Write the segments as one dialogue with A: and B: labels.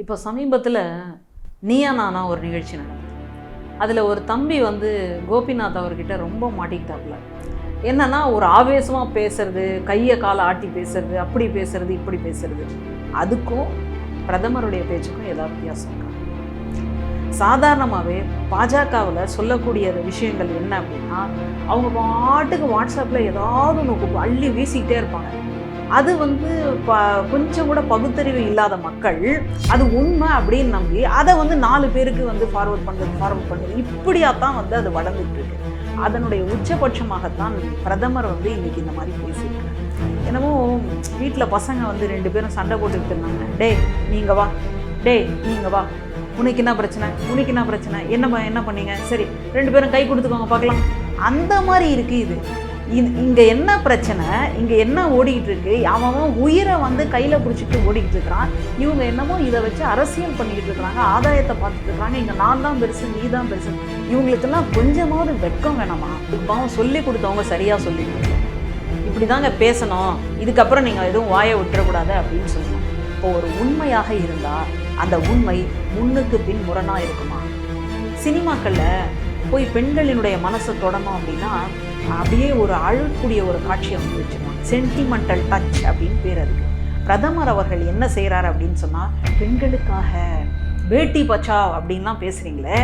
A: இப்போ சமீபத்தில் நீயா நானா ஒரு நிகழ்ச்சி நடந்தது. அதில் ஒரு தம்பி வந்து கோபிநாத் அவர்கிட்ட ரொம்ப மாட்டிக்கிட்டாப்புல. என்னன்னா ஒரு ஆவேசமாக பேசுறது கையை காலை ஆட்டி பேசுறது அப்படி பேசுறது இப்படி பேசுறது. அதுக்கும் பிரதமருடைய பேச்சுக்கும் ஏதாவது வித்தியாசம் இருக்கா? சாதாரணமாகவே பாஜகவில் சொல்லக்கூடிய விஷயங்கள் என்ன அப்படின்னா அவங்க பாட்டுக்கு வாட்ஸ்அப்பில் ஏதாவது ஒன்று அள்ளி வீசிக்கிட்டே இருப்பாங்க. அது வந்து ப கொஞ்சம் கூட பகுத்தறிவு இல்லாத மக்கள் அது உண்மை அப்படின்னு நம்பி அதை வந்து நாலு பேருக்கு வந்து ஃபார்வர்ட் பண்ணுறது ஃபார்வர்ட் பண்ணுறது இப்படியா தான் வந்து அது வளர்ந்துட்டு இருக்கு. அதனுடைய உச்சபட்சமாகத்தான் பிரதமர் வந்து இன்னைக்கு இந்த மாதிரி பேசியிருக்காரு என்னமோ வீட்டில் பசங்க வந்து ரெண்டு பேரும் சண்டை போட்டுக்கிட்டு இருந்தாங்க. டேய் நீங்க வா. டேய் நீங்க வா. உனக்கு என்ன பிரச்சனை? உனக்கு என்ன பிரச்சனை? என்ன என்ன பண்ணீங்க? சரி ரெண்டு பேரும் கை கொடுத்துக்கோங்க பார்க்கலாம். அந்த மாதிரி இருக்குது இது. இது இங்கே என்ன பிரச்சனை? இங்கே என்ன ஓடிக்கிட்டு இருக்கு அவன் அவன் உயிரை வந்து கையில் பிடிச்சிட்டு ஓடிக்கிட்டு இருக்கிறான் இவங்க என்னமோ இதை வச்சு அரசியல் பண்ணிக்கிட்டு இருக்கிறாங்க ஆதாயத்தை பார்த்துட்டு இருக்கிறாங்க. இங்கே நான் தான் பெருசு நீ தான் பெருசு. இவங்களுக்கெல்லாம் கொஞ்சமாவது வெட்கம் வேணாமா? பாவம் சொல்லி கொடுத்தவங்க சரியாக சொல்லி இப்படி தாங்க பேசணும். இதுக்கப்புறம் நீங்கள் எதுவும் வாயை விட்டுறக்கூடாது அப்படின்னு சொல்லணும். இப்போ ஒரு உண்மையாக இருந்தால் அந்த உண்மை முன்னுக்கு பின் முரணாக இருக்குமா? சினிமாக்களில் போய் பெண்களினுடைய மனசை தொடணும் அப்படின்னா அப்படியே ஒரு அழக்கூடிய ஒரு காட்சியை வந்து வச்சுருவாங்க சென்டிமெண்டல் டச் அப்படின்னு பேர் அதுக்கு. பிரதமர் அவர்கள் என்ன செய்கிறாரு அப்படின்னு சொன்னால் பெண்களுக்காக பேட்டி பச்சாவ் அப்படின்லாம் பேசுகிறீங்களே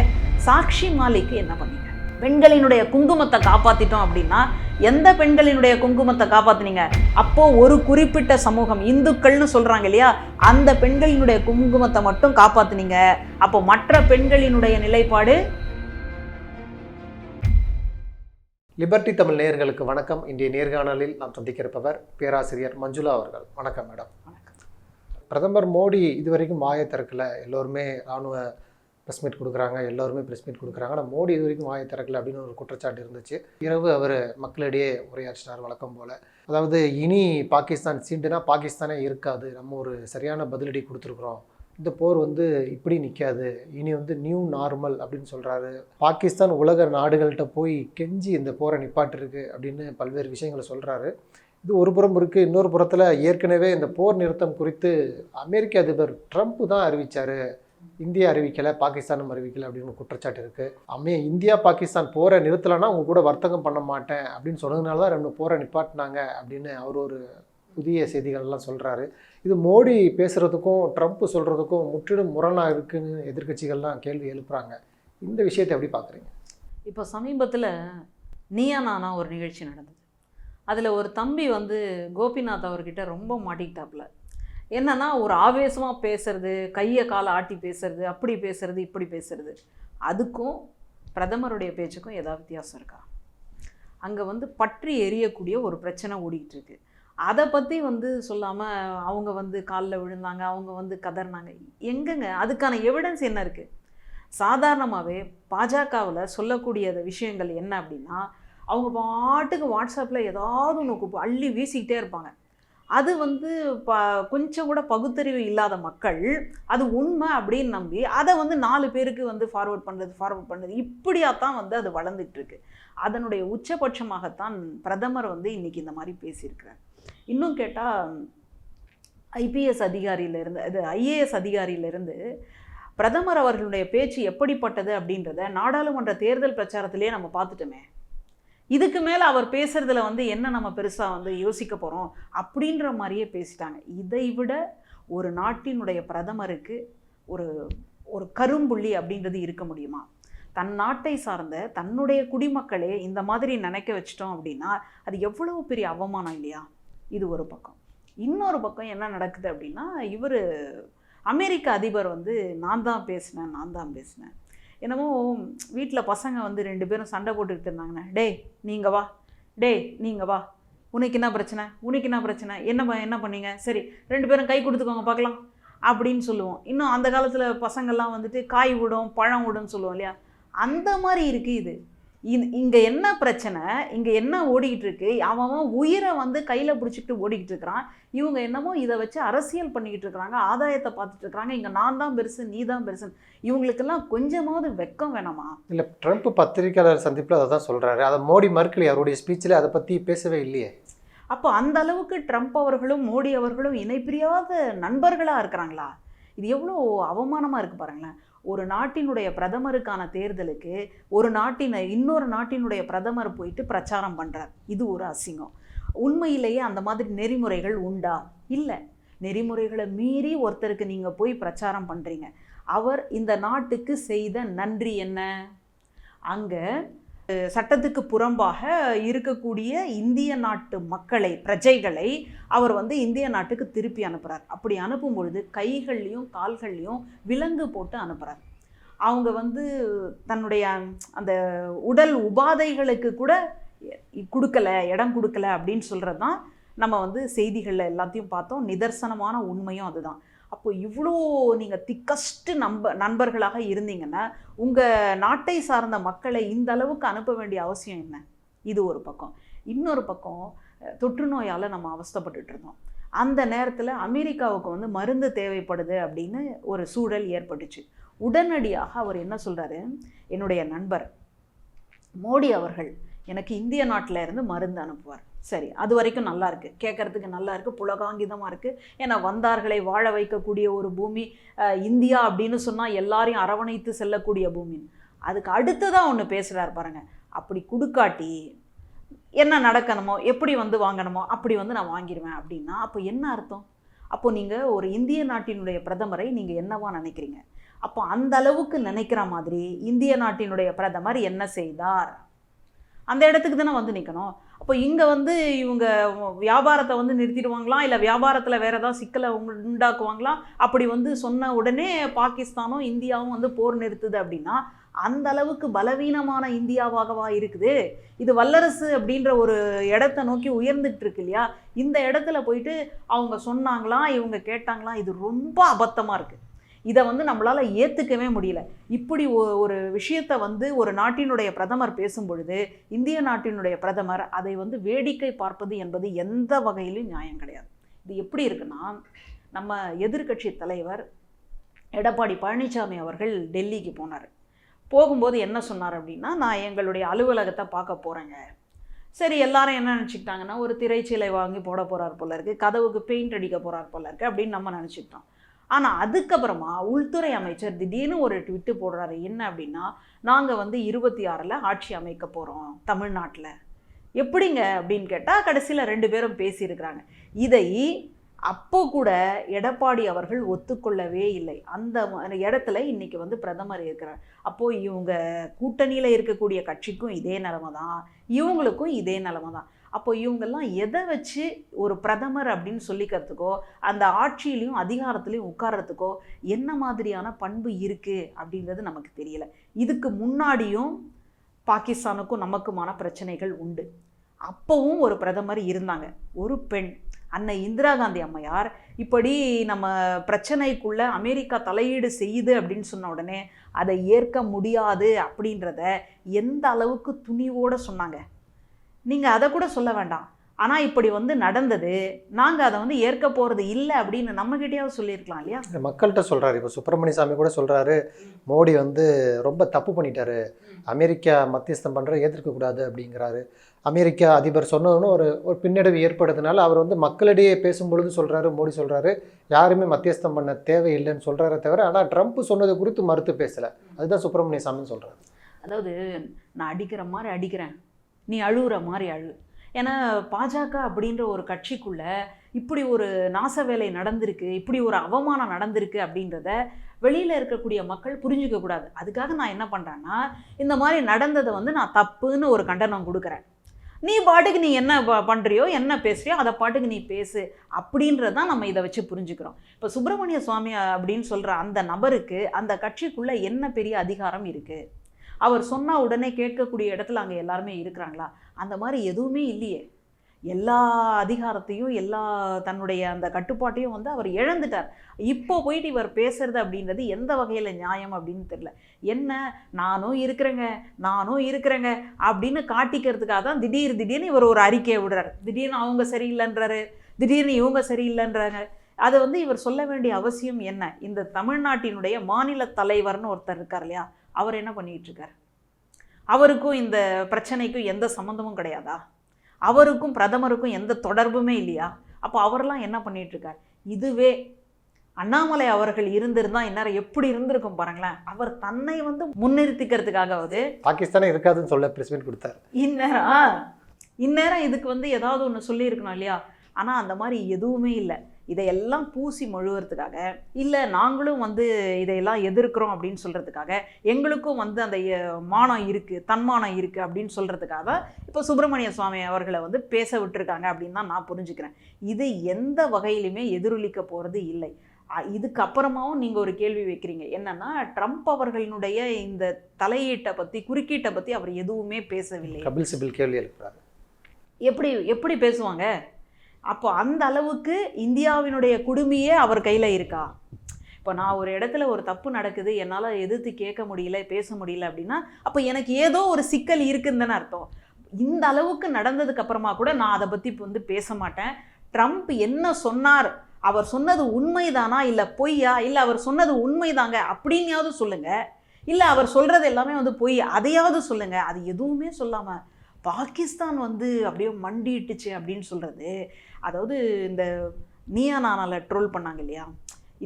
A: சாக்ஷி மாலைக்கு என்ன பண்ணீங்க? பெண்களினுடைய குங்குமத்தை காப்பாற்றிட்டோம் அப்படின்னா எந்த பெண்களினுடைய குங்குமத்தை காப்பாத்துனீங்க? அப்போது ஒரு குறிப்பிட்ட சமூகம் இந்துக்கள்னு சொல்கிறாங்க இல்லையா அந்த பெண்களினுடைய குங்குமத்தை மட்டும் காப்பாற்றினீங்க அப்போ மற்ற பெண்களினுடைய நிலைப்பாடு
B: லிபர்டி தமிழ் நேயர்களுக்கு வணக்கம். இன்றைய நேர்காணலில் நாம் சந்திக்கிறப்பவர் பேராசிரியர் மஞ்சுளா அவர்கள். வணக்கம் மேடம். பிரதமர் மோடி இதுவரைக்கும் வாயை திறக்கல. எல்லோருமே ராணுவ ப்ரெஸ் மீட் கொடுக்குறாங்க. எல்லோருமே ப்ரெஸ் மீட் கொடுக்குறாங்க. ஆனால் மோடி இது வரைக்கும் வாயை திறக்கல அப்படின்னு ஒரு குற்றச்சாட்டு இருந்துச்சு. இரவு அவர் மக்களிடையே உரையாற்றினார் வழக்கம் போல். அதாவது இனி பாகிஸ்தான் சீண்டுனா பாகிஸ்தானே இருக்காது. நம்ம ஒரு சரியான பதிலடி கொடுத்துருக்குறோம். இந்த போர் வந்து இப்படி நிற்காது இனி வந்து நியூ நார்மல் அப்படின்னு சொல்கிறாரு பாகிஸ்தான் உலக நாடுகள்கிட்ட போய் கெஞ்சி இந்த போரை நிப்பாட்டிருக்கு அப்படின்னு பல்வேறு விஷயங்களை சொல்கிறாரு இது ஒரு புறம் இருக்குது இன்னொரு புறத்தில் ஏற்கனவே இந்த போர் நிறுத்தம் குறித்து அமெரிக்க அதிபர் ட்ரம்ப் தான் அறிவிச்சார். இந்தியா அறிவிக்கலை பாகிஸ்தானும் அறிவிக்கலை அப்படின்னு குற்றச்சாட்டு இருக்குது அமே இந்தியா பாகிஸ்தான் போரை நிறுத்தலைன்னா உங்கள் கூட வர்த்தகம் பண்ண மாட்டேன் அப்படின்னு சொன்னதுனால தான் ரெண்டு போரை நிப்பாட்டினாங்க அப்படின்னு அவர் ஒரு புதிய செய்திகள்லாம் சொல்கிறாரு இது மோடி பேசுகிறதுக்கும் ட்ரம்ப் சொல்கிறதுக்கும் முற்றிலும் முரணாக இருக்குன்னு எதிர்க்கட்சிகள்லாம் கேள்வி எழுப்புறாங்க. இந்த விஷயத்தை எப்படி பார்க்குறீங்க
A: இப்போ சமீபத்தில் நீயா நானா ஒரு நிகழ்ச்சி நடந்தது. அதில் ஒரு தம்பி வந்து கோபிநாத் அவர்கிட்ட ரொம்ப மாட்டிக்கிட்டாப்புல. என்னன்னா ஒரு ஆவேசமாக பேசுறது கையை காலை ஆட்டி பேசுறது அப்படி பேசுறது இப்படி பேசுறது. அதுக்கும் பிரதமருடைய பேச்சுக்கும் ஏதாவது வித்தியாசம் இருக்கா? அங்கே வந்து பற்றி எரியக்கூடிய ஒரு பிரச்சனை ஓடிக்கிட்டு இருக்கு. அதை பற்றி வந்து சொல்லாமல் அவங்க வந்து காலில் விழுந்தாங்க அவங்க வந்து கதறினாங்க. எங்கங்க? அதுக்கான எவிடன்ஸ் என்ன இருக்குது சாதாரணமாகவே பாஜகவில் சொல்லக்கூடிய விஷயங்கள் என்ன அப்படின்னா அவங்க பாட்டுக்கு வாட்ஸ்அப்பில் ஏதாவது ஒன்று அள்ளி வீசிக்கிட்டே இருப்பாங்க. அது வந்து ப கொஞ்சம் கூட பகுத்தறிவு இல்லாத மக்கள் அது உண்மை அப்படின்னு நம்பி அதை வந்து நாலு பேருக்கு வந்து ஃபார்வர்ட் பண்ணுறது ஃபார்வர்ட் பண்ணுறது இப்படியாத்தான் வந்து அது வளர்ந்துட்டுருக்கு அதனுடைய உச்சபட்சமாகத்தான் பிரதமர் வந்து இன்னைக்கு இந்த மாதிரி பேசியிருக்கிறார். இன்னும் கேட்டால் ஐபிஎஸ் அதிகாரியிலேருந்து அது ஐஏஎஸ் அதிகாரியிலேருந்து பிரதமர் அவர்களுடைய பேச்சு எப்படிப்பட்டது அப்படின்றத நாடாளுமன்ற தேர்தல் பிரச்சாரத்திலேயே நம்ம பார்த்துட்டோமே. இதுக்கு மேலே அவர் பேசுகிறதுல வந்து என்ன நம்ம பெருசாக வந்து யோசிக்க போகிறோம் அப்படின்ற மாதிரியே பேசிட்டாங்க. இதை விட ஒரு நாட்டினுடைய பிரதமருக்கு ஒரு ஒரு கரும்புள்ளி அப்படின்றது இருக்க முடியுமா? தன் நாட்டை சார்ந்த தன்னுடைய குடிமக்களே இந்த மாதிரி நினைக்க வச்சிட்டோம் அப்படின்னா அது எவ்வளவு பெரிய அவமானம் இல்லையா? இது ஒரு பக்கம். இன்னொரு பக்கம் என்ன நடக்குது அப்படின்னா இவர் அமெரிக்க அதிபர் வந்து நான் தான் பேசினேன் நான் தான் பேசினேன். என்னமோ வீட்டில் பசங்க வந்து ரெண்டு பேரும் சண்டை போட்டுக்கிட்டு இருந்தாங்கண்ணே. டேய் நீங்கள் வா. டேய் நீங்கள் வா. உனக்கு என்ன பிரச்சனை? உனக்கு என்ன பிரச்சனை? என்ன ப- என்ன பண்ணீங்க? சரி ரெண்டு பேரும் கை கொடுத்துக்கோங்க பார்க்கலாம். அப்படின்னு சொல்லுவோம். இன்னும் அந்த காலத்தில் பசங்கள்லாம் வந்துட்டு காய் விடும் பழம் விடும்னு சொல்லுவோம் இல்லையா? அந்த மாதிரி இருக்குது இது. இது இங்கே என்ன பிரச்சனை? இங்கே என்ன ஓடிக்கிட்டு இருக்கு அவன் உயிரை வந்து கையில் பிடிச்சிக்கிட்டு ஓடிக்கிட்டு இருக்கிறான் இவங்க என்னமோ இதை வச்சு அரசியல் பண்ணிக்கிட்டு இருக்கிறாங்க ஆதாயத்தை பார்த்துட்டு இருக்கிறாங்க இங்கே நான் தான் பெருசு நீ தான் பெருசு இவங்களுக்கெல்லாம் கொஞ்சமாவது வெக்கம் வேணாமா?
B: இல்லை ட்ரம்ப் பத்திரிகையாளர் சந்திப்பில் அதை தான் சொல்கிறாரு அதை மோடி மறுக்கலையே அவருடைய ஸ்பீச்சில் அதை பற்றி பேசவே இல்லையே.
A: அப்போ அந்த அளவுக்கு ட்ரம்ப் அவர்களும் மோடி அவர்களும் இணைப்பிரியாத நண்பர்களாக இருக்கிறாங்களா? இது எவ்வளோ அவமானமாக இருக்குது பாருங்களேன். ஒரு நாட்டினுடைய பிரதமருக்கான தேர்தலுக்கு ஒரு நாட்டின இன்னொரு நாட்டினுடைய பிரதமர் போயிட்டு பிரச்சாரம் பண்ணுறார் இது ஒரு அசிங்கம். உண்மையிலேயே அந்த மாதிரி நெறிமுறைகள் உண்டா? இல்லை. நெறிமுறைகளை மீறி ஒருத்தருக்கு நீங்கள் போய் பிரச்சாரம் பண்ணுறீங்க அவர் இந்த நாட்டுக்கு செய்த நன்றி என்ன? அங்கே சட்டத்துக்கு புறம்பாக இருக்கக்கூடிய இந்திய நாட்டு மக்களை பிரஜைகளை அவர் வந்து இந்திய நாட்டுக்கு திருப்பி அனுப்புகிறார் அப்படி அனுப்பும் பொழுது கைகள்லையும் கால்கள்லையும் விலங்கு போட்டு அனுப்புகிறார் அவங்க வந்து தன்னுடைய அந்த உடல் உபாதைகளுக்கு கூட கொடுக்கல இடம் கொடுக்கல அப்படின்னு சொல்கிறது தான் நம்ம வந்து செய்திகளில் எல்லாத்தையும் பார்த்தோம். நிதர்சனமான உண்மையும் அதுதான். அப்போ இவ்வளோ நீங்கள் திக்கஸ்ட் நம்ப நண்பர்களாக இருந்தீங்கன்னா உங்கள் நாட்டை சார்ந்த மக்களை இந்த அளவுக்கு அனுப்ப வேண்டிய அவசியம் என்ன? இது ஒரு பக்கம். இன்னொரு பக்கம் தொற்று நோயால் நம்ம அவஸ்தப்பட்டுட்டு இருந்தோம். அந்த நேரத்தில் அமெரிக்காவுக்கு வந்து மருந்து தேவைப்படுது அப்படின்னு ஒரு சூழல் ஏற்பட்டுச்சு. உடனடியாக அவர் என்ன சொல்கிறாரு என்னுடைய நண்பர் மோடி அவர்கள் எனக்கு இந்திய நாட்டில் இருந்து மருந்து அனுப்புவார். சரி அது வரைக்கும் நல்லா இருக்குது கேட்கறதுக்கு நல்லா இருக்குது புலகாங்கிதமாக இருக்குது ஏன்னா வந்தார்களை வாழ வைக்கக்கூடிய ஒரு பூமி இந்தியா அப்படின்னு சொன்னால் எல்லாரையும் அரவணைத்து செல்லக்கூடிய பூமின்னு அதுக்கு அடுத்ததாக ஒன்று பேசுகிறார் பாருங்கள் அப்படி குடுக்காட்டி என்ன நடக்கணுமோ எப்படி வந்து வாங்கணுமோ அப்படி வந்து நான் வாங்கிடுவேன் அப்படின்னா அப்போ என்ன அர்த்தம்? அப்போ நீங்கள் ஒரு இந்திய நாட்டினுடைய பிரதமரை நீங்கள் என்னவா நினைக்கிறீங்க? அப்போ அந்த அளவுக்கு நினைக்கிற மாதிரி இந்திய நாட்டினுடைய பிரதமர் என்ன செய்தார்? அந்த இடத்துக்கு தானே வந்து நிற்கணும் அப்போ இங்கே வந்து இவங்க வியாபாரத்தை வந்து நிறுத்திடுவாங்களா? இல்லை வியாபாரத்தில் வேறு ஏதாவது சிக்கலை உண்டாக்குவாங்களா? அப்படி வந்து சொன்ன உடனே பாகிஸ்தானும் இந்தியாவும் வந்து போர் நிறுத்துது அப்படின்னா அந்த அளவுக்கு பலவீனமான இந்தியாவாகவா இருக்குது? இது வல்லரசு அப்படின்ற ஒரு இடத்த நோக்கி உயர்ந்துட்டு இருக்கு இல்லையா? இந்த இடத்துல போயிட்டு அவங்க சொன்னாங்களாம் இவங்க கேட்டாங்களாம் இது ரொம்ப அபத்தமாக இருக்குது இதை வந்து நம்மளால் ஏற்றுக்கவே முடியல. இப்படி ஒரு விஷயத்தை வந்து ஒரு நாட்டினுடைய பிரதமர் பேசும் பொழுது இந்திய நாட்டினுடைய பிரதமர் அதை வந்து வேடிக்கை பார்ப்பது என்பது எந்த வகையிலும் நியாயம் கிடையாது. இது எப்படி இருக்குன்னா நம்ம எதிர்க்கட்சி தலைவர் எடப்பாடி பழனிசாமி அவர்கள் டெல்லிக்கு போனார். போகும்போது என்ன சொன்னார் அப்படின்னா நான் எங்களுடைய அலுவலகத்தை பார்க்க போகிறேங்க சரி எல்லாரும் என்ன நினச்சிக்கிட்டாங்கன்னா ஒரு திரைச்சீலை வாங்கி போட போகிறார் போல இருக்குது கதவுக்கு பெயிண்ட் அடிக்க போகிறார் போல இருக்குது அப்படின்னு நம்ம நினச்சிக்கிட்டோம். ஆனால் அதுக்கப்புறமா உள்துறை அமைச்சர் திடீர்னு ஒரு ட்விட்டு போடுறாரு. என்ன அப்படின்னா நாங்கள் வந்து இருபத்தி ஆறில் ஆட்சி அமைக்க போகிறோம் தமிழ்நாட்டில். எப்படிங்க அப்படின்னு கேட்டால் கடைசியில் ரெண்டு பேரும் பேசியிருக்கிறாங்க. இதை அப்போ கூட எடப்பாடி அவர்கள் ஒத்துக்கொள்ளவே இல்லை. அந்த இடத்துல இன்னைக்கு வந்து பிரதமர் இருக்கிறார். அப்போது இவங்க கூட்டணியில் இருக்கக்கூடிய கட்சிக்கும் இதே நிலமை தான் இவங்களுக்கும் இதே நிலமை தான் அப்போ இவங்கெல்லாம் எதை வச்சு ஒரு பிரதமர் அப்படின்னு சொல்லிக்கிறதுக்கோ அந்த ஆட்சியிலையும் அதிகாரத்துலையும் உட்கார்றதுக்கோ என்ன மாதிரியான பண்பு இருக்குது அப்படின்றது நமக்கு தெரியல. இதுக்கு முன்னாடியும் பாகிஸ்தானுக்கும் நமக்குமான பிரச்சனைகள் உண்டு. அப்போவும் ஒரு பிரதமர் இருந்தாங்க. ஒரு பெண். அன்னை இந்திரா காந்தி அம்மையார் இப்படி நம்ம பிரச்சனைக்குள்ள அமெரிக்கா தலையீடு செய்யுது அப்படின்னு சொன்ன உடனே அதை ஏற்க முடியாது அப்படின்றத எந்த அளவுக்கு துணிவோடு சொன்னாங்க. நீங்கள் அதை கூட சொல்ல வேண்டாம். ஆனால் இப்படி வந்து நடந்தது. நாங்கள் அதை வந்து ஏற்க போகிறது இல்லை அப்படின்னு நம்மகிட்டயாவது சொல்லியிருக்கலாம் இல்லையா?
B: மக்கள்கிட்ட சொல்றாரு. இப்போ சுப்பிரமணிய சாமி கூட சொல்றாரு மோடி வந்து ரொம்ப தப்பு பண்ணிட்டாரு. அமெரிக்கா மத்தியஸ்தம் பண்ற ஏற்றுக்க கூடாது அப்படிங்கிறாரு. அமெரிக்கா அதிபர் சொன்னதுன்னு ஒரு ஒரு பின்னடைவு ஏற்படுறதுனால அவர் வந்து மக்களிடையே பேசும்பொழுது சொல்றாரு மோடி சொல்றாரு. யாருமே மத்தியஸ்தம் பண்ண தேவையில்லைன்னு சொல்றாரே தவிர ஆனால் ட்ரம்ப் சொன்னது குறித்து மறுத்து பேசல. அதுதான் சுப்பிரமணிய சாமின்னு சொல்றாரு.
A: அதாவது நான் அடிக்கிற மாதிரி அடிக்கிறேன். நீ அழுகுற மாதிரி அழு. ஏன்னா பாஜக அப்படின்ற ஒரு கட்சிக்குள்ள இப்படி ஒரு நாச வேலை நடந்திருக்கு இப்படி ஒரு அவமானம் நடந்திருக்கு அப்படின்றத வெளியில் இருக்கக்கூடிய மக்கள் புரிஞ்சிக்க கூடாது. அதுக்காக நான் என்ன பண்ணுறேன்னா இந்த மாதிரி நடந்ததை வந்து நான் தப்புன்னு ஒரு கண்டனம் கொடுக்குறேன். நீ பாட்டுக்கு நீ என்ன ப- என்ன பேசுறியோ அதை பாட்டுக்கு நீ பேசு அப்படின்றது தான் நம்ம இதை வச்சு புரிஞ்சுக்கிறோம். இப்போ சுப்பிரமணிய சுவாமி அப்படின்னு சொல்கிற அந்த நபருக்கு அந்த கட்சிக்குள்ளே என்ன பெரிய அதிகாரம் இருக்குது அவர் சொன்ன உடனே கேட்கக்கூடிய இடத்துல அங்கே எல்லாருமே இருக்கிறாங்களா? அந்த மாதிரி எதுவுமே இல்லையே. எல்லா அதிகாரத்தையும் எல்லா தன்னுடைய அந்த கட்டுப்பாட்டையும் வந்து அவர் இழந்துட்டார். இப்போ போயிட்டு இவர் பேசுறது அப்படின்றது எந்த வகையில் நியாயம் அப்படின்னு தெரியல. என்ன நானும் இருக்கிறேங்க நானும் இருக்கிறேங்க அப்படின்னு காட்டிக்கிறதுக்காக தான் திடீர் திடீர்னு இவர் ஒரு அறிக்கையை விடுறாரு. திடீர்னு அவங்க சரியில்லைன்றாரு. திடீர்னு இவங்க சரியில்லைன்றாங்க. அதை வந்து இவர் சொல்ல வேண்டிய அவசியம் என்ன? இந்த தமிழ்நாட்டினுடைய மாநில தலைவர்னு ஒருத்தர் இருக்கார் இல்லையா? அவர் என்ன பண்ணிட்டு இருக்கார் அவருக்கும் இந்த பிரச்சனைக்கும் எந்த சம்மந்தமும் கிடையாதா? அவருக்கும் பிரதமருக்கும் எந்த தொடர்புமே இல்லையா? அப்போ அவரெல்லாம் என்ன பண்ணிட்டு இருக்கார் இதுவே அண்ணாமலை அவர்கள் இருந்திருந்தா இந்நேரம் எப்படி இருந்திருக்கும் பாருங்களேன். அவர் தன்னை வந்து முன்னிறுத்திக்கிறதுக்காகவது
B: பாகிஸ்தானே இருக்காதுன்னு சொல்ல ப்ரெஸ் மீட் கொடுத்தாரு.
A: இந்நேரம் இந்நேரம் இதுக்கு வந்து ஏதாவது ஒன்று சொல்லியிருக்கணும் இல்லையா? ஆனால் அந்த மாதிரி எதுவுமே இல்லை. இதையெல்லாம் பூசி மொழுகிறதுக்காக இல்லை நாங்களும் வந்து இதையெல்லாம் எதிர்க்கிறோம் அப்படின்னு சொல்கிறதுக்காக எங்களுக்கும் வந்து அந்த மானம் இருக்குது தன்மானம் இருக்குது அப்படின்னு சொல்கிறதுக்காக இப்போ சுப்பிரமணிய சுவாமி அவர்களை வந்து பேச விட்டுருக்காங்க அப்படின்னு தான் நான் புரிஞ்சுக்கிறேன். இது எந்த வகையிலுமே எதிரொலிக்க போகிறது இல்லை. அ- இதுக்கு அப்புறமாவும் நீங்கள் ஒரு கேள்வி வைக்கிறீங்க. என்னன்னா ட்ரம்ப் அவர்களினுடைய இந்த தலையீட்டை பற்றி குறுக்கீட்டை பற்றி அவர் எதுவுமே பேசவில்லை.
B: கபில் சிபில் கேள்வி எழுப்புறாரு.
A: எப்படி எப்படி பேசுவாங்க? அப்போ அந்த அளவுக்கு இந்தியாவினுடைய குடுமையே அவர் கையில் இருக்கா? இப்போ நான் ஒரு இடத்துல ஒரு தப்பு நடக்குது என்னால் எதிர்த்து கேட்க முடியல பேச முடியல அப்படின்னா அப்போ எனக்கு ஏதோ ஒரு சிக்கல் இருக்குன்னு தானே அர்த்தம். இந்த அளவுக்கு நடந்ததுக்கு அப்புறமா கூட நான் அதை பற்றி வந்து பேச மாட்டேன். ட்ரம்ப் என்ன சொன்னார்? அவர் சொன்னது உண்மைதானா? இல்லை பொய்யா? இல்லை அவர் சொன்னது உண்மைதாங்க? அப்படின்யாவது சொல்லுங்கள் இல்லை அவர் சொல்கிறது எல்லாமே வந்து பொய் அதையாவது சொல்லுங்கள் அது எதுவுமே சொல்லாமல் பாகிஸ்தான் வந்து அப்படியே மண்டிட்டுச்சு அப்படின்னு சொல்கிறது அதாவது இந்த நீயா நானால ட்ரோல் பண்ணாங்க இல்லையா?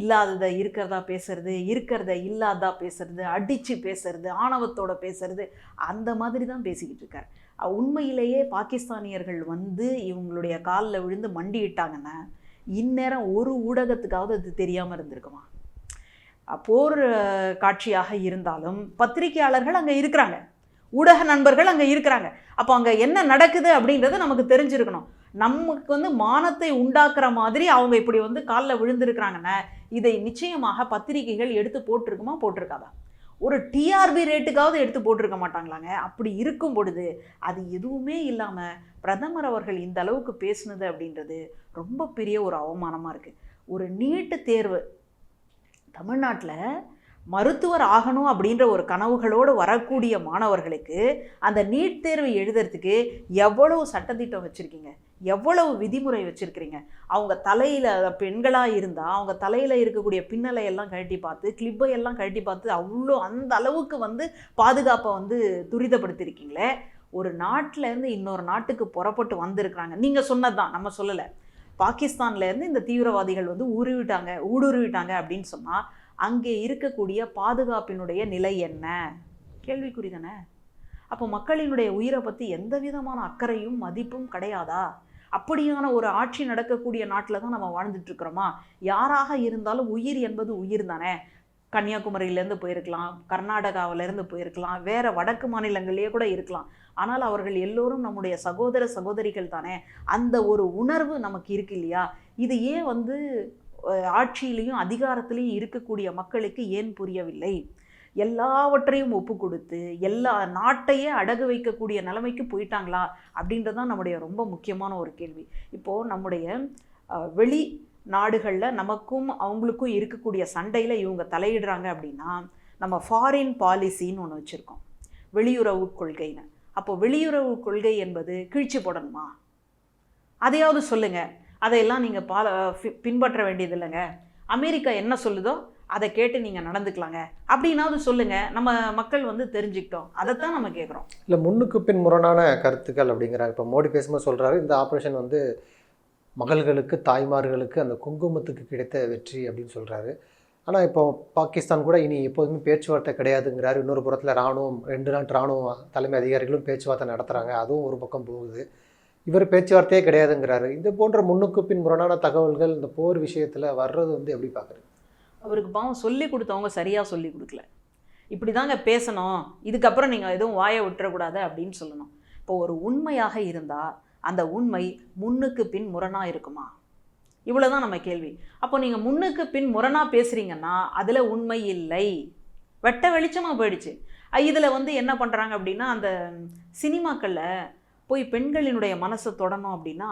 A: இல்லாததை இருக்கிறதா பேசுறது இருக்கிறத இல்லாததா பேசுறது அடித்து பேசுறது ஆணவத்தோட பேசுறது அந்த மாதிரி தான் பேசிக்கிட்டு இருக்கார். உண்மையிலேயே பாகிஸ்தானியர்கள் வந்து இவங்களுடைய காலில் விழுந்து மண்டியிட்டாங்கன்னா இந்நேரம் ஒரு ஊடகத்துக்காவது அது தெரியாமல் இருந்திருக்குமா? போர் காட்சியாக இருந்தாலும் பத்திரிகையாளர்கள் அங்கே இருக்கிறாங்க. ஊடக நண்பர்கள் அங்கே இருக்கிறாங்க. அப்போ அங்கே என்ன நடக்குது அப்படின்றது நமக்கு தெரிஞ்சிருக்கணும். நமக்கு வந்து மானத்தை உண்டாக்குற மாதிரி அவங்க இப்படி வந்து காலில் விழுந்திருக்கிறாங்கன்னா இதை நிச்சயமாக பத்திரிகைகள் எடுத்து போட்டிருக்குமா? போட்டிருக்காதா? ஒரு டிஆர்பி ரேட்டுக்காவது எடுத்து போட்டிருக்க மாட்டாங்களாங்க. அப்படி இருக்கும் பொழுது அது எதுவுமே இல்லாமல் பிரதமர் அவர்கள் இந்த அளவுக்கு பேசுனது அப்படின்றது ரொம்ப பெரிய ஒரு அவமானமாக இருக்குது ஒரு நீட்டு தேர்வு தமிழ்நாட்டில் மருத்துவர் ஆகணும் அப்படின்ற ஒரு கனவுகளோடு வரக்கூடிய மாணவர்களுக்கு அந்த நீட் தேர்வு எழுதுறதுக்கு எவ்வளவு சட்டத்திட்டம் வச்சுருக்கீங்க? எவ்வளவு விதிமுறை வச்சுருக்கிறீங்க? அவங்க தலையில் பெண்களாக இருந்தால் அவங்க தலையில் இருக்கக்கூடிய பின்னலை எல்லாம் கழட்டி பார்த்து கிளிப்பை எல்லாம் கழட்டி பார்த்து அவ்வளோ அந்த அளவுக்கு வந்து பாதுகாப்பை வந்து துரிதப்படுத்தியிருக்கீங்களே ஒரு நாட்டிலேருந்து இன்னொரு நாட்டுக்கு புறப்பட்டு வந்திருக்கிறாங்க. நீங்கள் சொன்னது தான் நம்ம சொல்லலை. பாகிஸ்தான்லேருந்து இந்த தீவிரவாதிகள் வந்து ஊருவிட்டாங்க ஊடுருவிட்டாங்க அப்படின்னு சொன்னால் அங்கே இருக்கக்கூடிய பாதுகாப்பினுடைய நிலை என்ன? கேள்விக்குறி தானே. அப்போ மக்களினுடைய உயிரை பற்றி எந்த விதமான அக்கறையும் மதிப்பும் கிடையாதா? அப்படியான ஒரு ஆட்சி நடக்கக்கூடிய நாட்டில் தான் நம்ம வாழ்ந்துட்டுருக்குறோமா யாராக இருந்தாலும் உயிர் என்பது உயிர் தானே. கன்னியாகுமரியிலேருந்து போயிருக்கலாம் கர்நாடகாவிலேருந்து போயிருக்கலாம் வேறு வடக்கு மாநிலங்களிலேயே கூட இருக்கலாம். ஆனால் அவர்கள் எல்லோரும் நம்முடைய சகோதர சகோதரிகள் தானே. அந்த ஒரு உணர்வு நமக்கு இருக்கு இல்லையா? இது ஏன் வந்து ஆட்சியிலையும் அதிகாரத்திலையும் இருக்கக்கூடிய மக்களுக்கு ஏன் புரியவில்லை? எல்லாவற்றையும் ஒப்பு கொடுத்து எல்லா நாட்டையே அடகு வைக்கக்கூடிய நிலைமைக்கு போயிட்டாங்களா? அப்படின்றது தான் நம்முடைய ரொம்ப முக்கியமான ஒரு கேள்வி. இப்போது நம்முடைய வெளி நாடுகளில் நமக்கும் அவங்களுக்கும் இருக்கக்கூடிய சண்டையில் இவங்க தலையிடுறாங்க அப்படின்னா நம்ம ஃபாரின் பாலிசின்னு ஒன்று வச்சுருக்கோம். வெளியுறவு கொள்கைன்னு. அப்போ வெளியுறவு கொள்கை என்பது கிழிச்சு போடணுமா? அதையாவது சொல்லுங்கள் அதையெல்லாம் நீங்கள் பால பின்பற்ற வேண்டியது இல்லைங்க அமெரிக்கா என்ன சொல்லுதோ அதை கேட்டு நீங்கள் நடந்துக்கலாங்க. அப்படின்னாவது சொல்லுங்கள் நம்ம மக்கள் வந்து தெரிஞ்சுக்கிட்டோம். அதைத்தான் நம்ம கேட்குறோம்
B: இல்லை முன்னுக்கு பின் முரணான கருத்துக்கள் அப்படிங்கிறார். இப்போ மோடி பேசும்போது சொல்கிறாரு இந்த ஆப்ரேஷன் வந்து மகள்களுக்கு தாய்மார்களுக்கு அந்த குங்குமத்துக்கு கிடைத்த வெற்றி அப்படின்னு சொல்கிறாரு ஆனால் இப்போ பாகிஸ்தான் கூட இனி எப்போதுமே பேச்சுவார்த்தை கிடையாதுங்கிறாரு. இன்னொரு புறத்தில் ராணுவம் ரெண்டு நாட்டு இராணுவ தலைமை அதிகாரிகளும் பேச்சுவார்த்தை நடத்துகிறாங்க அதுவும் ஒரு பக்கம் போகுது. இவர் பேச்சுவார்த்தையே கிடையாதுங்கிறாரு. இது போன்ற முன்னுக்கு பின் முரணான தகவல்கள் இந்த போர் விஷயத்தில் வர்றது வந்து எப்படி பார்க்குறது
A: அவருக்கு பாவம் சொல்லி கொடுத்தவங்க சரியாக சொல்லி கொடுக்கல. இப்படி தாங்க பேசணும். இதுக்கப்புறம் நீங்கள் எதுவும் வாயை விட்டுறக்கூடாது அப்படின்னு சொல்லணும். இப்போ ஒரு உண்மையாக இருந்தால் அந்த உண்மை முன்னுக்கு பின் முரணாக இருக்குமா? இவ்வளோ தான் நம்ம கேள்வி. அப்போ நீங்கள் முன்னுக்கு பின் முரணாக பேசுகிறீங்கன்னா அதில் உண்மை இல்லை. வெட்ட வெளிச்சமாக போயிடுச்சு. இதில் வந்து என்ன பண்ணுறாங்க அப்படின்னா அந்த சினிமாக்களில் போய் பெண்களினுடைய மனசை தொடணும் அப்படின்னா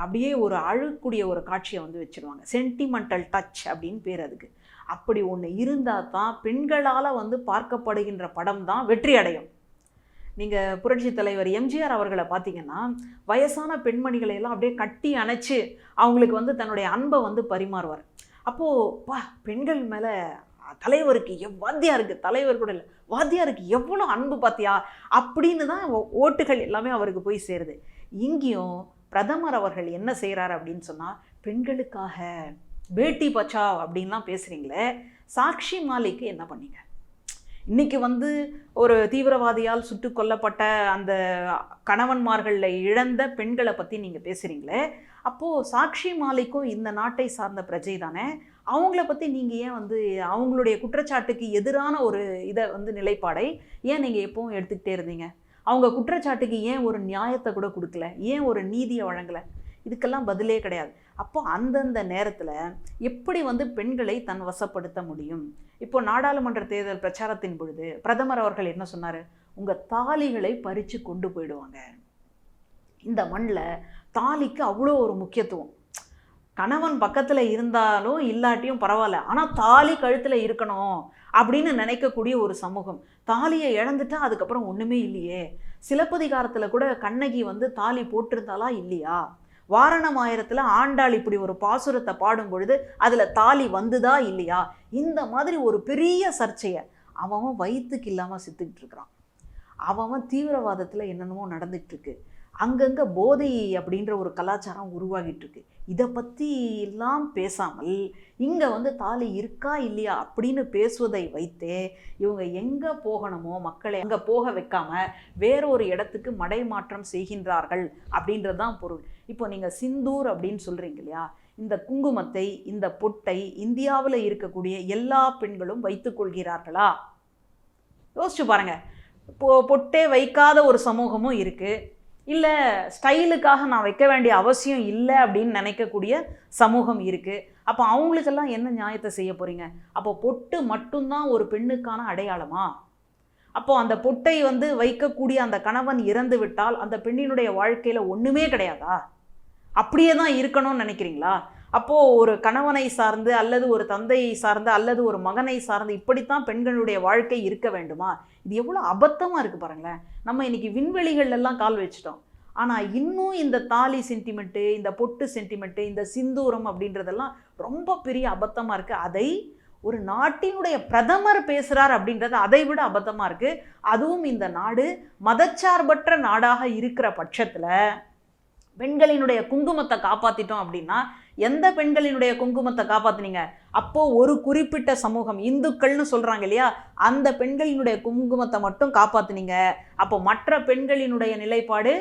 A: அப்படியே ஒரு அழுக்கூடிய ஒரு காட்சியை வந்து வச்சுருவாங்க. சென்டிமெண்டல் டச் அப்படின்னு பேர் அதுக்கு. அப்படி ஒன்று இருந்தால் தான் பெண்களால் வந்து பார்க்கப்படுகின்ற படம் தான் வெற்றி அடையும். நீங்கள் புரட்சி தலைவர் எம்ஜிஆர் அவர்களை பார்த்தீங்கன்னா வயசான பெண்மணிகளை எல்லாம் அப்படியே கட்டி அணைச்சி அவங்களுக்கு வந்து தன்னுடைய அன்பை வந்து பரிமாறுவார். அப்போது பா பெண்கள் மேலே தலைவருக்கு எவ் வாத்தியாருக்கு தலைவர் கூட இல்லை. வாத்தியாருக்கு எவ்வளோ அன்பு பார்த்தியா அப்படின்னு தான் ஓட்டுகள் எல்லாமே அவருக்கு போய் சேருது. இங்கேயும் பிரதமர் அவர்கள் என்ன செய்கிறார் அப்படின்னு சொன்னால் பெண்களுக்காக பேட்டி பச்சாவ் அப்படின்லாம் பேசுகிறீங்களே சாக்ஷி மாலிக்கு என்ன பண்ணீங்க? இன்னைக்கு வந்து ஒரு தீவிரவாதியால் சுட்டு கொல்லப்பட்ட அந்த கணவன்மார்களில் இழந்த பெண்களை பற்றி நீங்கள் பேசுகிறீங்களே அப்போது சாக்ஷி மாலிக்கும் இந்த நாட்டை சார்ந்த பிரஜை தானே அவங்கள பற்றி நீங்கள் ஏன் வந்து அவங்களுடைய குற்றச்சாட்டுக்கு எதிரான ஒரு இதை வந்து நிலைப்பாடை ஏன் நீங்கள் எப்பவும் எடுத்துக்கிட்டே இருந்தீங்க? அவங்க குற்றச்சாட்டுக்கு ஏன் ஒரு நியாயத்தை கூட கொடுக்கல? ஏன் ஒரு நீதியை வழங்கலை? இதுக்கெல்லாம் பதிலே கிடையாது. அப்போ அந்தந்த நேரத்தில் எப்படி வந்து பெண்களை தன் வசப்படுத்த முடியும்? இப்போ நாடாளுமன்ற தேர்தல் பிரச்சாரத்தின் பொழுது பிரதமர் அவர்கள் என்ன சொன்னார்? உங்கள் தாலிகளை பறித்து கொண்டு போயிடுவாங்க. இந்த மண்ணில் தாலிக்கு அவ்வளோ ஒரு முக்கியத்துவம். கணவன் பக்கத்தில் இருந்தாலும் இல்லாட்டியும் பரவாயில்ல. ஆனால் தாலி கழுத்தில் இருக்கணும் அப்படின்னு நினைக்கக்கூடிய ஒரு சமூகம். தாலியை இழந்துட்டா அதுக்கப்புறம் ஒன்றுமே இல்லையே. சிலப்பதிகாரத்தில் கூட கண்ணகி வந்து தாலி போட்டிருந்தாலா இல்லையா? வாரணமாயிரத்தில் ஆண்டாள் இப்படி ஒரு பாசுரத்தை பாடும் பொழுது அதில் தாலி வந்துதா இல்லையா? இந்த மாதிரி ஒரு பெரிய சர்ச்சையை அவன் வயிற்றுக்கு இல்லாமல் சித்துக்கிட்டு இருக்கிறான். அவன் தீவிரவாதத்தில் என்னென்னமோ நடந்துகிட்ருக்கு இருக்கு. அங்கங்கே போதை அப்படின்ற ஒரு கலாச்சாரம் உருவாகிட்டு இருக்கு இதை பற்றி எல்லாம் பேசாமல் இங்கே வந்து தாலி இருக்கா இல்லையா அப்படின்னு பேசுவதை வைத்தே இவங்க எங்கே போகணுமோ மக்களை அங்கே போக வைக்காம வேறொரு இடத்துக்கு மடைமாற்றம் செய்கின்றார்கள் அப்படின்றது தான் பொருள். இப்போ நீங்கள் சிந்தூர் அப்படின்னு சொல்கிறீங்க இல்லையா? இந்த குங்குமத்தை இந்த பொட்டை இந்தியாவில் இருக்கக்கூடிய எல்லா பெண்களும் வைத்துக்கொள்கிறார்களா யோசிச்சு பாருங்கள் பொ பொட்டே வைக்காத ஒரு சமூகமும் இருக்குது இல்லை ஸ்டைலுக்காக நான் வைக்க வேண்டிய அவசியம் இல்லை அப்படின்னு நினைக்கக்கூடிய சமூகம் இருக்குது அப்போ அவங்களுக்கெல்லாம் என்ன நியாயத்தை செய்ய போகிறீங்க அப்போ பொட்டு மட்டும்தான் ஒரு பெண்ணுக்கான அடையாளமா? அப்போ அந்த பொட்டை வந்து வைக்கக்கூடிய அந்த கணவன் இறந்து விட்டால் அந்த பெண்ணினுடைய வாழ்க்கையில் ஒன்றுமே கிடையாதா? அப்படியே தான் இருக்கணும்னு நினைக்கிறீங்களா? அப்போது ஒரு கணவனை சார்ந்து அல்லது ஒரு தந்தையை சார்ந்து அல்லது ஒரு மகனை சார்ந்து இப்படித்தான் பெண்களுடைய வாழ்க்கை இருக்க வேண்டுமா? இது எவ்வளோ அபத்தமாக இருக்குது பாருங்களேன். நம்ம இன்றைக்கி விண்வெளிகள்லாம் கால் வச்சிட்டோம். ஆனால் இன்னும் இந்த தாலி சென்டிமெண்ட்டு இந்த பொட்டு சென்டிமெண்ட்டு இந்த சிந்தூரம் அப்படின்றதெல்லாம் ரொம்ப பெரிய அபத்தமாக இருக்குது அதை ஒரு நாட்டினுடைய பிரதமர் பேசுகிறார் அப்படின்றது அதை விட அபத்தமாக இருக்குது அதுவும் இந்த நாடு மதச்சார்பற்ற நாடாக இருக்கிற பட்சத்தில் பெண்களினுடைய குங்குமத்தை காப்பாற்றிட்டோம் அப்படின்னா எந்த பெண்களினுடைய குங்குமத்தை காப்பாற்றினீங்க அப்போது ஒரு குறிப்பிட்ட சமூகம் இந்துக்கள்னு சொல்கிறாங்க இல்லையா? அந்த பெண்களினுடைய குங்குமத்தை மட்டும் காப்பாற்றினீங்க அப்போ மற்ற பெண்களினுடைய நிலைப்பாடு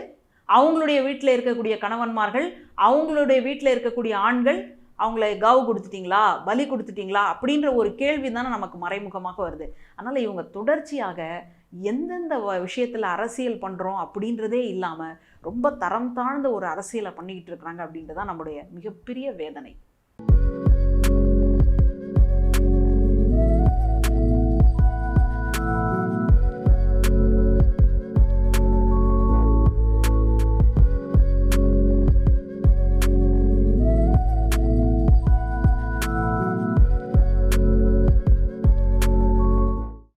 A: அவங்களுடைய வீட்டில் இருக்கக்கூடிய கணவன்மார்கள் அவங்களுடைய வீட்டில் இருக்கக்கூடிய ஆண்கள் அவங்கள கவு கொடுத்துட்டிங்களா? பலி கொடுத்துட்டிங்களா? அப்படின்ற ஒரு கேள்வி தானே நமக்கு மறைமுகமாக வருது. அதனால் இவங்க தொடர்ச்சியாக எந்தெந்த விஷயத்தில் அரசியல் பண்ணுறோம் அப்படின்றதே இல்லாமல் ரொம்ப தரம் தாழ்ந்த ஒரு அரசியலை பண்ணிக்கிட்டு இருக்கிறாங்க அப்படின்றது தான் நம்முடைய மிகப்பெரிய வேதனை.